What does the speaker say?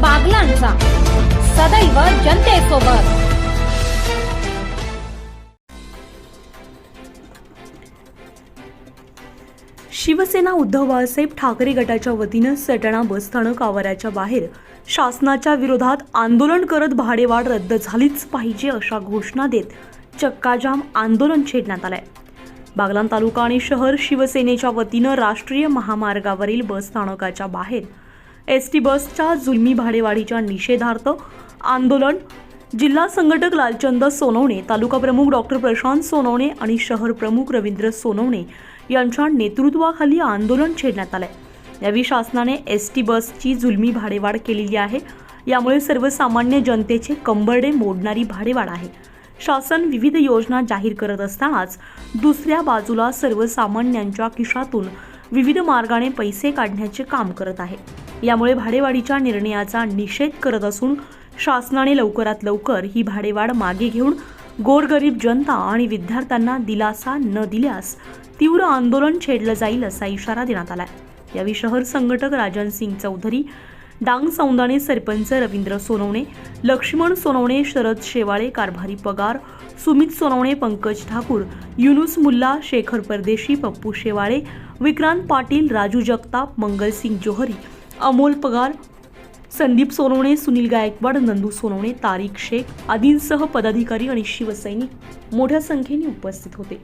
बागलांचा. सदैव जनतेसोबत. शिवसेना उद्धव बाळासाहेब ठाकरे गटाच्या वतीनं सटणा बसस्थानक आवाराच्या बाहेर शासनाच्या विरोधात आंदोलन करत भाडेवाढ रद्द झालीच पाहिजे अशा घोषणा देत चक्काजाम आंदोलन छेडण्यात आलंय. बागलाण तालुका आणि शहर शिवसेनेच्या वतीनं राष्ट्रीय महामार्गावरील बसस्थानकाच्या बाहेर एस टी बसच्या जुलमी भाडेवाढीच्या निषेधार्थ आंदोलन. जिल्हा संघटक लालचंद सोनवणे तालुका प्रमुख डॉक्टर प्रशांत सोनवणे आणि शहर प्रमुख रवींद्र सोनवणे यांच्या नेतृत्वाखाली आंदोलन छेडण्यात आलंय. यावेळी शासनाने एस टी बसची जुलमी भाडेवाढ केलेली आहे. यामुळे सर्वसामान्य जनतेचे कंबरडे मोडणारी भाडेवाढ आहे. शासन विविध योजना जाहीर करत असतानाच दुसऱ्या बाजूला सर्वसामान्यांच्या खिशातून विविध मार्गाने पैसे काढण्याचे काम करत आहे. यामुळे भाडेवाढीच्या निर्णयाचा निषेध करत असून शासनाने लवकरात लवकर ही भाडेवाढ मागे घेऊन गोरगरीब जनता आणि विद्यार्थ्यांना दिलासा न दिल्यास तीव्र आंदोलन छेडलं जाईल असा इशारा देण्यात आलाय. यावेळी शहर संघटक राजन सिंग चौधरी डांग सौंदाणे सरपंच रवींद्र सोनवणे लक्ष्मण सोनवणे शरद शेवाळे कारभारी पगार सुमित सोनवणे पंकज ठाकूर युनुस मुल्ला शेखर परदेशी पप्पू शेवाळे विक्रांत पाटील राजू जगताप मंगलसिंग जोहरी अमोल पगार संदीप सोनवणे सुनील गायकवाड नंदू सोनवणे तारिक शेख आदींसह पदाधिकारी आणि शिवसैनिक मोठ्या संख्येने उपस्थित होते.